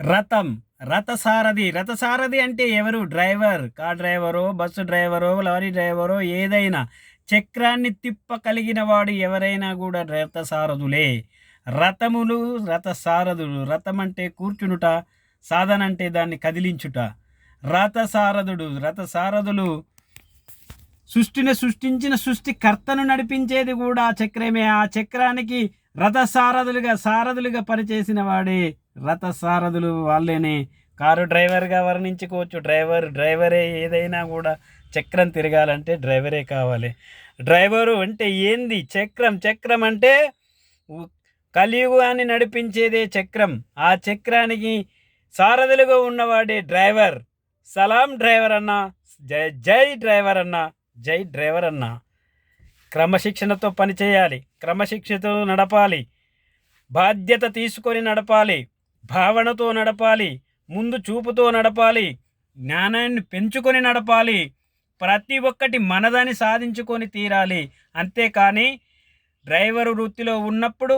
రథం రథసారథి. రథసారథి అంటే ఎవరు? డ్రైవర్ కార్ డ్రైవరో బస్సు డ్రైవరో లారీ డ్రైవరో ఏదైనా. చక్రాన్ని తిప్పగలిగిన వాడు ఎవరైనా కూడా రథసారథులే. రథములు రథసారథులు. రథం అంటే కూర్చునుట సాధన అంటే దాన్ని కదిలించుట. రథసారథుడు రథసారథులు సృష్టిని సృష్టించిన సృష్టికర్తను నడిపించేది కూడా ఆ చక్రమే. ఆ చక్రానికి రథసారథులుగా సారథులుగా పనిచేసిన వాడే రథసారథులు వాళ్ళని. కారు డ్రైవర్గా వర్ణించుకోవచ్చు. డ్రైవర్ డ్రైవరే ఏదైనా కూడా చక్రం తిరగాలంటే డ్రైవరే కావాలి. డ్రైవరు అంటే ఏంది? చక్రం. చక్రం అంటే కలియుగాన్ని నడిపించేదే చక్రం. ఆ చక్రానికి సారథులుగా ఉన్నవాడే డ్రైవర్. సలాం డ్రైవర్ అన్న జై జై డ్రైవర్ అన్న జై డ్రైవర్ అన్న క్రమశిక్షణతో పనిచేయాలి. క్రమశిక్షణతో నడపాలి. బాధ్యత తీసుకొని నడపాలి. భావనతో నడపాలి ముందు చూపుతో నడపాలి జ్ఞానాన్ని పెంచుకొని నడపాలి ప్రతి ఒక్కటి మనదని సాధించుకొని తీరాలి. అంతేకాని డ్రైవరు వృత్తిలో ఉన్నప్పుడు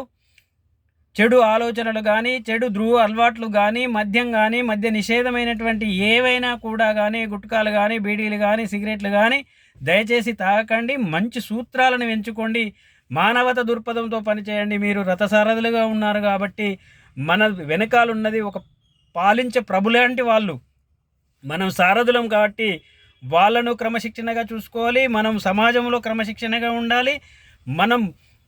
చెడు ఆలోచనలు కానీ చెడు ధ్రువ అలవాట్లు కానీ మద్యం కానీ మద్య నిషేధమైనటువంటి ఏవైనా కూడా కానీ గుట్కాలు కానీ బీడీలు కానీ సిగరెట్లు కానీ దయచేసి తాగకండి. మంచి సూత్రాలను ఎంచుకోండి. మానవత దృక్పథంతో పనిచేయండి. మీరు రథసారథులుగా ఉన్నారు కాబట్టి మన వెనకాలన్నది ఒక పాలించే ప్రభులాంటి వాళ్ళు. మనం సారథులం కాబట్టి వాళ్ళను క్రమశిక్షణగా చూసుకోవాలి మనం సమాజంలో క్రమశిక్షణగా ఉండాలి మనం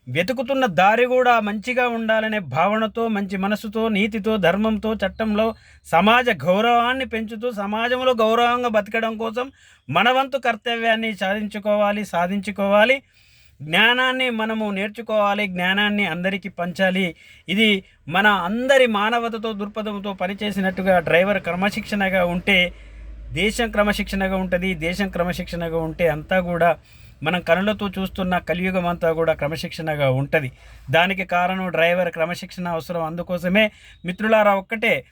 వెతుకుతున్న దారి కూడా మంచిగా ఉండాలనే భావనతో మంచి మనసుతో నీతితో ధర్మంతో చట్టంలో సమాజ గౌరవాన్ని పెంచుతూ సమాజంలో గౌరవంగా బతకడం కోసం మనవంతు కర్తవ్యాన్ని సాధించుకోవాలి సాధించుకోవాలి. జ్ఞానాన్ని మనము నేర్చుకోవాలి జ్ఞానాన్ని అందరికీ పంచాలి. ఇది మన అందరి మానవతతో దృక్పథంతో పనిచేసినట్టుగా డ్రైవర్ క్రమశిక్షణగా ఉంటే దేశం క్రమశిక్షణగా ఉంటుంది దేశం క్రమశిక్షణగా ఉంటే అంతా కూడా మనం కనులతో చూస్తున్న కలియుగం అంతా కూడా క్రమశిక్షణగా ఉంటుంది. దానికి కారణం డ్రైవర్ క్రమశిక్షణ అవసరం. అందుకోసమే మిత్రులారా ఒక్కటే.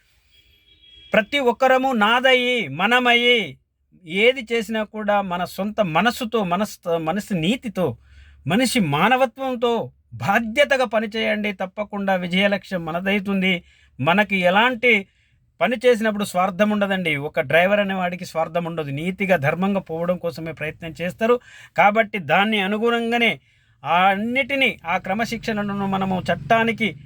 ప్రతి ఒక్కరము నాదయ్యి మనమయ్యి ఏది చేసినా కూడా మన సొంత మనస్సుతో మనస్ మనసు నీతితో మనిషి మానవత్వంతో బాధ్యతగా పనిచేయండి తప్పకుండా విజయలక్ష్యం మనదైతుంది. మనకి ఎలాంటి పని చేసినప్పుడు స్వార్థం ఉండదండి. ఒక డ్రైవర్ అనే వాడికి స్వార్థం ఉండదు. నీతిగా ధర్మంగా పోవడం కోసమే ప్రయత్నం చేస్తారు. కాబట్టి దాన్ని అనుగుణంగానే ఆ అన్నిటినీ ఆ క్రమశిక్షణను మనము చట్టానికి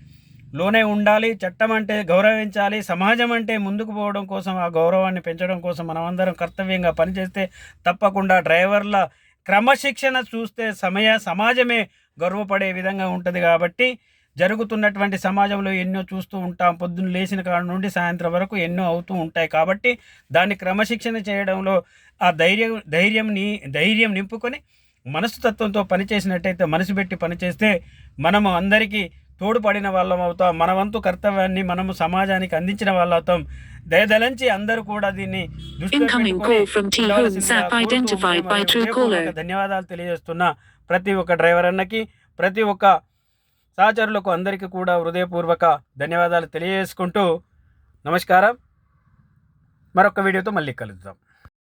లోనే ఉండాలి. చట్టం అంటే గౌరవించాలి. సమాజం అంటే ముందుకు పోవడం కోసం ఆ గౌరవాన్ని పెంచడం కోసం మనమందరం కర్తవ్యంగా పనిచేస్తే తప్పకుండా డ్రైవర్ల క్రమశిక్షణ చూస్తే సమయ సమాజమే గర్వపడే విధంగా ఉంటుంది కాబట్టి జరుగుతున్నటువంటి సమాజంలో ఎన్నో చూస్తూ ఉంటాం. పొద్దున్న లేచిన కాడ నుండి సాయంత్రం వరకు ఎన్నో అవుతూ ఉంటాయి కాబట్టి దాన్ని క్రమశిక్షణ చేయడంలో ఆ ధైర్యం ధైర్యంని ధైర్యం నింపుకొని మనస్తత్వంతో పనిచేసినట్టయితే మనసు పెట్టి పనిచేస్తే మనము అందరికీ తోడ్పడిన వాళ్ళం అవుతాం. మన వంతు కర్తవ్యాన్ని మనము సమాజానికి అందించిన వాళ్ళవుతాం దయదలంచి అందరూ కూడా దీన్ని ధన్యవాదాలు తెలియజేస్తున్న ప్రతి ఒక్క డ్రైవర్ అన్నకి ప్రతి ఒక్క సహచరులకు అందరికీ కూడా హృదయపూర్వక ధన్యవాదాలు తెలియజేసుకుంటూ నమస్కారం. మరొక వీడియోతో మళ్ళీ కలుద్దాం.